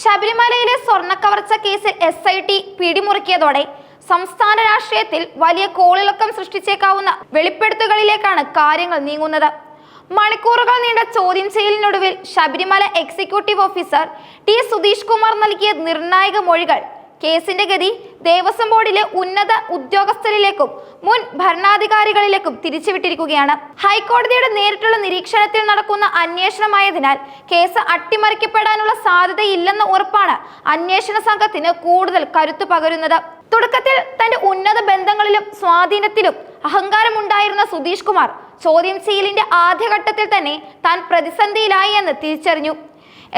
ശബരിമലയിലെ സ്വർണക്കവർച്ച കേസിൽ S I T പിടിമുറുക്കിയതോടെ സംസ്ഥാന രാഷ്ട്രീയത്തിൽ വലിയ കോളിളക്കം സൃഷ്ടിച്ചേക്കാവുന്ന വെളിപ്പെടുത്തുകളിലേക്കാണ് കാര്യങ്ങൾ നീങ്ങുന്നത്. മണിക്കൂറുകൾ നീണ്ട ചോദ്യം ചെയ്യലിനൊടുവിൽ Sabarimala executive officer T Sudheesh Kumar നൽകിയ നിർണായക മൊഴികൾ കേസിന്റെ ഗതി ദേവസ്വം ബോർഡിലെ ഉന്നത ഉദ്യോഗസ്ഥരിലേക്കും മുൻ ഭരണാധികാരികളിലേക്കും തിരിച്ചുവിട്ടിരിക്കുകയാണ്. ഹൈക്കോടതിയുടെ നേരിട്ടുള്ള നിരീക്ഷണത്തിൽ നടക്കുന്ന അന്വേഷണമായതിനാൽ കേസ് അട്ടിമറിക്കപ്പെടാനുള്ള സാധ്യതയില്ലെന്ന ഉറപ്പാണ് അന്വേഷണ സംഘത്തിന് കൂടുതൽ കരുത്തു പകരുന്നത്. തുടക്കത്തിൽ തന്റെ ഉന്നത ബന്ധങ്ങളിലും സ്വാധീനത്തിലും അഹങ്കാരമുണ്ടായിരുന്ന സുധീഷ് കുമാർ ചോദ്യം ചെയ്യലിന്റെ ആദ്യഘട്ടത്തിൽ തന്നെ താൻ പ്രതിസന്ധിയിലായി എന്ന് തിരിച്ചറിഞ്ഞു.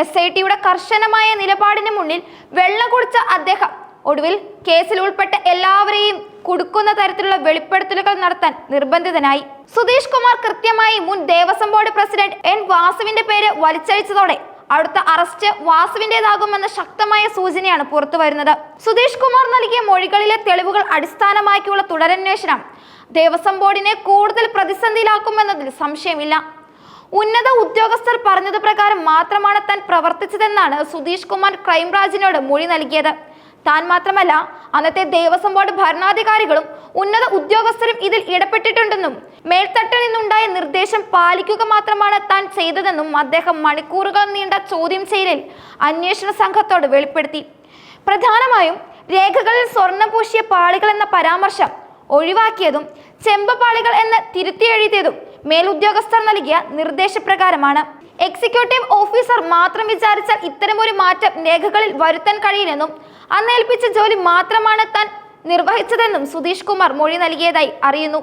എസ് ഐ ടിയുടെ കർശനമായ നിലപാടിന് മുന്നിൽ വെള്ളം കുടിച്ച അദ്ദേഹം ഒടുവിൽ കേസിൽ ഉൾപ്പെട്ട എല്ലാവരെയും കുടുക്കുന്ന തരത്തിലുള്ള വെളിപ്പെടുത്തലുകൾ നടത്താൻ നിർബന്ധിതനായി. സുധീഷ് കുമാർ കൃത്യമായി മുൻ ദേവസ്വം ബോർഡ് പ്രസിഡന്റ് എൻ വാസുവിന്റെ പേര് വലിച്ചഴിച്ചതോടെ അടുത്ത അറസ്റ്റ് വാസുവിന്റേതാകുമെന്ന ശക്തമായ സൂചനയാണ് പുറത്തു വരുന്നത്. സുധീഷ് കുമാർ നൽകിയ മൊഴികളിലെ തെളിവുകൾ അടിസ്ഥാനമാക്കിയുള്ള തുടരന്വേഷണം ദേവസ്വം ബോർഡിനെ കൂടുതൽ പ്രതിസന്ധിയിലാക്കുമെന്നതിൽ സംശയമില്ല. ഉന്നത ഉദ്യോഗസ്ഥർ പറഞ്ഞത് പ്രകാരം മാത്രമാണ് താൻ പ്രവർത്തിച്ചതെന്നാണ് സുധീഷ് കുമാർ ക്രൈംബ്രാഞ്ചിനോട് മൊഴി നൽകിയത്. താൻ മാത്രമല്ല അന്നത്തെ ദേവസ്വം ബോർഡ് ഭരണാധികാരികളും ഉന്നത ഉദ്യോഗസ്ഥരും ഇതിൽ ഇടപെട്ടിട്ടുണ്ടെന്നും മേൽത്തട്ടിൽ നിന്നുണ്ടായ നിർദ്ദേശം പാലിക്കുക മാത്രമാണ് താൻ ചെയ്തതെന്നും അദ്ദേഹം മണിക്കൂറുകൾ നീണ്ട ചോദ്യം ചെയ്യലിൽ അന്വേഷണ സംഘത്തോട് വെളിപ്പെടുത്തി. പ്രധാനമായും രേഖകളിൽ സ്വർണം പൂശിയ പാളികൾ എന്ന പരാമർശം ഒഴിവാക്കിയതും ചെമ്പ പാളികൾ എന്ന് തിരുത്തി എഴുതിയതും മേലുദ്യോഗസ്ഥർ നൽകിയ നിർദ്ദേശപ്രകാരമാണ്. എക്സിക്യൂട്ടീവ് ഓഫീസർ മാത്രം വിചാരിച്ചാൽ ഇത്തരമൊരു മാറ്റം രേഖകളിൽ വരുത്താൻ കഴിയില്ലെന്നും അന്ന് ഏൽപ്പിച്ച ജോലി മാത്രമാണ് താൻ നിർവഹിച്ചതെന്നും സുധീഷ് കുമാർ മൊഴി നൽകിയതായി അറിയുന്നു.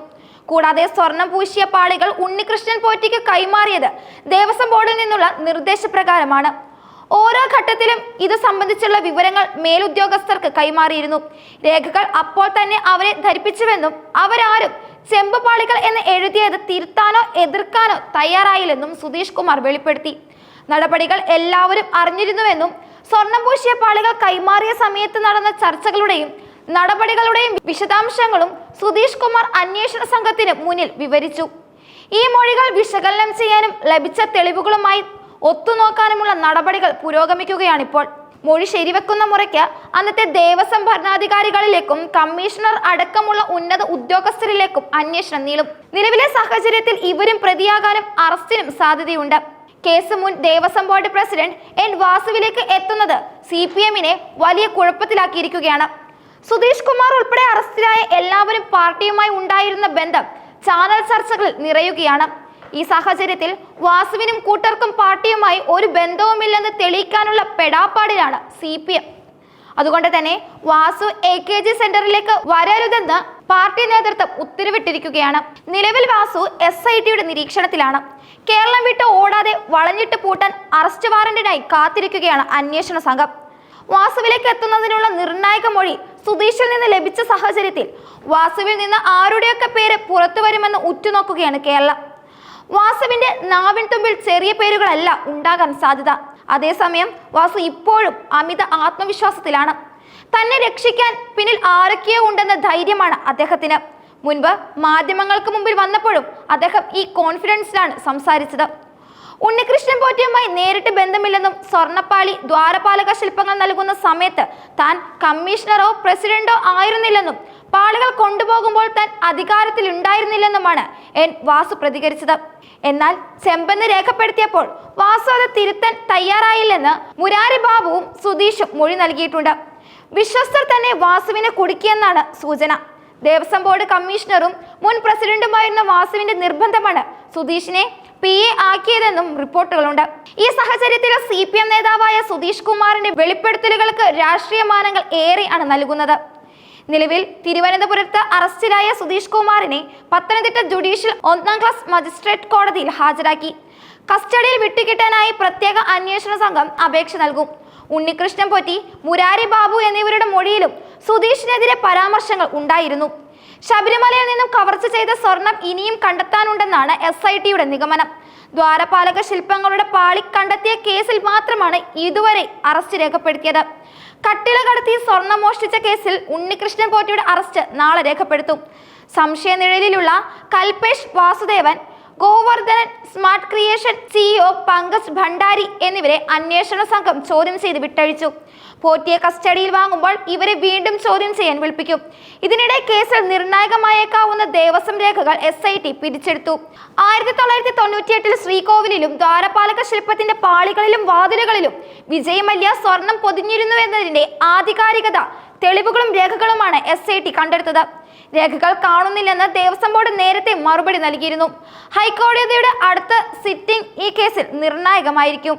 കൂടാതെ സ്വർണം പൂശിയ പാളികൾ ഉണ്ണികൃഷ്ണൻ പോറ്റിക്ക് കൈമാറിയത് ദേവസ്വം ബോർഡിൽ നിന്നുള്ള നിർദ്ദേശപ്രകാരമാണ്. ഓരോ ഘട്ടത്തിലും ഇത് സംബന്ധിച്ചുള്ള വിവരങ്ങൾ മേലുദ്യോഗസ്ഥർക്ക് കൈമാറിയിരുന്നു. രേഖകൾ അപ്പോൾ തന്നെ അവരെ ധരിപ്പിച്ചുവെന്നും അവരാരും ചെമ്പുപാളികൾ എന്ന് എഴുതിയത് തിരുത്താനോ എതിർക്കാനോ തയ്യാറായില്ലെന്നും സുധീഷ് കുമാർ വെളിപ്പെടുത്തി. നടപടികൾ എല്ലാവരും അറിഞ്ഞിരുന്നുവെന്നും സ്വർണം പൂശിയ പാളികൾ കൈമാറിയ സമയത്ത് നടന്ന ചർച്ചകളുടെയും നടപടികളുടെയും വിശദാംശങ്ങളും സുധീഷ് കുമാർ അന്വേഷണ സംഘത്തിന് മുന്നിൽ വിവരിച്ചു. ഈ മൊഴികൾ വിശകലനം ചെയ്യാനും ലഭിച്ച തെളിവുകളുമായി ഒത്തുനോക്കാനുമുള്ള നടപടികൾ പുരോഗമിക്കുകയാണിപ്പോൾ. മൊഴി ശരിവെക്കുന്ന മുറയ്ക്ക് അന്നത്തെ ദേവസ്വം ഭരണാധികാരികളിലേക്കും കമ്മീഷണർ അടക്കമുള്ള ഉന്നത ഉദ്യോഗസ്ഥരിലേക്കും അന്വേഷണം നീളും. നിലവിലെ സാഹചര്യത്തിൽ ഇവരും പ്രതിയാകാനും അറസ്റ്റിനും സാധ്യതയുണ്ട്. കേസ് മുൻ ദേവസ്വം ബോർഡ് പ്രസിഡന്റ് എൻ വാസുവിലേക്ക് എത്തുന്നത് സി പി എമ്മിനെ വലിയ കുഴപ്പത്തിലാക്കിയിരിക്കുകയാണ്. സുധീഷ് കുമാർ ഉൾപ്പെടെ അറസ്റ്റിലായ എല്ലാവരും പാർട്ടിയുമായി ഉണ്ടായിരുന്ന ബന്ധം ചാനൽ ചർച്ചകളിൽ നിറയുകയാണ്. ഈ സാഹചര്യത്തിൽ വാസുവിനും കൂട്ടർക്കും പാർട്ടിയുമായി ഒരു ബന്ധവുമില്ലെന്ന് തെളിയിക്കാനുള്ള പെടാപ്പാടിലാണ് സി പി എം. അതുകൊണ്ട് തന്നെ വാസു എ കെ ജി സെന്ററിലേക്ക് വരരുതെന്ന് പാർട്ടി നേതൃത്വം ഉത്തരവിട്ടിരിക്കുകയാണ്. നിലവിൽ വാസു എസ് ഐ ടിയുടെ നിരീക്ഷണത്തിലാണ്. കേരളം വിട്ട് ഓടാതെ വളഞ്ഞിട്ട് പൂട്ടാൻ അറസ്റ്റ് വാറന്റിനായി കാത്തിരിക്കുകയാണ് അന്വേഷണ സംഘം. വാസുവിലേക്ക് എത്തുന്നതിനുള്ള നിർണായക മൊഴി സുധീഷിൽ നിന്ന് ലഭിച്ച സാഹചര്യത്തിൽ വാസുവിൽ നിന്ന് ആരുടെയൊക്കെ പേര് പുറത്തു വരുമെന്ന് ഉറ്റുനോക്കുകയാണ് കേരളം. വാസുവിന്റെ നാവിൻ തുമ്പിൽ ചെറിയ പേരുകളല്ല ഉണ്ടാകാൻ സാധ്യത. അതേസമയം വാസു ഇപ്പോഴും അമിത ആത്മവിശ്വാസത്തിലാണ്. തന്നെ രക്ഷിക്കാൻ പിന്നിൽ ആരൊക്കെയോ ഉണ്ടെന്ന ധൈര്യമാണ് അദ്ദേഹത്തിന്. മുൻപ് മാധ്യമങ്ങൾക്ക് മുമ്പിൽ വന്നപ്പോഴും അദ്ദേഹം ഈ കോൺഫിഡൻസിലാണ് സംസാരിച്ചത്. ഉണ്ണികൃഷ്ണൻ പോറ്റിയുമായി നേരിട്ട് ബന്ധമില്ലെന്നും സ്വർണപ്പാളി ദ്വാരപാലക ശില്പങ്ങൾ നൽകുന്ന സമയത്ത് താൻ കമ്മീഷണറോ പ്രസിഡന്റോ ആയിരുന്നില്ലെന്നും പാളികൾ കൊണ്ടുപോകുമ്പോൾ താൻ അധികാരത്തിൽ ഉണ്ടായിരുന്നില്ലെന്നുമാണ് എൻ വാസു പ്രതികരിച്ചത്. എന്നാൽ ചെമ്പെന്ന് രേഖപ്പെടുത്തിയപ്പോൾ വാസു അത് തിരുത്താൻ തയ്യാറായില്ലെന്ന് മുരാരി ബാബുവും സുധീഷും മൊഴി നൽകിയിട്ടുണ്ട്. വിശ്വസ്തർ തന്നെ വാസുവിനെ കുടുക്കിയെന്നാണ് സൂചന. ദേവസ്വം ബോർഡ് കമ്മീഷണറും മുൻ പ്രസിഡന്റുമായിരുന്ന വാസുവിന്റെ നിർബന്ധമാണ് സുധീഷിനെ പി എ ആക്കിയതെന്നും റിപ്പോർട്ടുകളുണ്ട്. ഈ സാഹചര്യത്തിൽ സി പി എം നേതാവായ സുധീഷ് കുമാറിന്റെ വെളിപ്പെടുത്തലുകൾക്ക് രാഷ്ട്രീയ മാനങ്ങൾ ഏറെയാണ് നൽകുന്നത്. നിലവിൽ തിരുവനന്തപുരത്ത് അറസ്റ്റിലായ സുധീഷ് കുമാറിനെ പത്തനംതിട്ട ജുഡീഷ്യൽ ഒന്നാം ക്ലാസ് മജിസ്ട്രേറ്റ് കോടതിയിൽ ഹാജരാക്കി. കസ്റ്റഡിയിൽ വിട്ടുകിട്ടാനായി പ്രത്യേക അന്വേഷണ സംഘം അപേക്ഷ നൽകും. ഉണ്ണികൃഷ്ണൻ പൊറ്റി മുരാരി ബാബു എന്നിവരുടെ മൊഴിയിലും സുധീഷിനെതിരെ പരാമർശങ്ങൾ ഉണ്ടായിരുന്നു. ശബരിമലയിൽ നിന്നും കവർച്ച ചെയ്ത സ്വർണം ഇനിയും കണ്ടെത്താനുണ്ടെന്നാണ് എസ് ഐ ടിയുടെ നിഗമനം. ദ്വാരപാലക ശില്പങ്ങളുടെ പാളി കണ്ടെത്തിയ കേസിൽ മാത്രമാണ് ഇതുവരെ അറസ്റ്റ് രേഖപ്പെടുത്തിയത്. കട്ടിള കടത്തി സ്വർണം മോഷ്ടിച്ച കേസിൽ ഉണ്ണികൃഷ്ണൻ പോറ്റിയുടെ അറസ്റ്റ് നാളെ രേഖപ്പെടുത്തും. സംശയനിഴലിലുള്ള Kalpesh Vasudevan Govardhanan smart creation CEO Pankaj Bhandari എന്നിവരെ അന്വേഷണ സംഘം ചോദ്യം ചെയ്ത് വിട്ടഴിച്ചു. പോറ്റിയെ കസ്റ്റഡിയിൽ വാങ്ങുമ്പോൾ ഇവരെ വീണ്ടും ചോദ്യം ചെയ്യാൻ വിളിപ്പിക്കും. ഇതിനിടെ കേസിൽ നിർണായകമായേക്കാവുന്ന ദേവസ്വം രേഖകൾ എസ് ഐ ടി പിടിച്ചെടുത്തു ആയിരത്തി തൊള്ളായിരത്തി തൊണ്ണൂറ്റിയെട്ടിൽ ശ്രീകോവിലിലും ദ്വാരപാലക ശില്പത്തിന്റെ പാളികളിലും വാതിലുകളിലും വിജയ് മല്യ സ്വർണം പൊതിഞ്ഞിരുന്നു എന്നതിന്റെ ആധികാരികത തെളിവുകളും രേഖകളുമാണ് എസ് ഐ ടി കണ്ടെടുത്തത്. രേഖകൾ കാണുന്നില്ലെന്ന് ദേവസ്വം ബോർഡ് നേരത്തെ മറുപടി നൽകിയിരുന്നു. ഹൈക്കോടതിയുടെ അടുത്ത സിറ്റിംഗ് ഈ കേസിൽ നിർണായകമായിരിക്കും.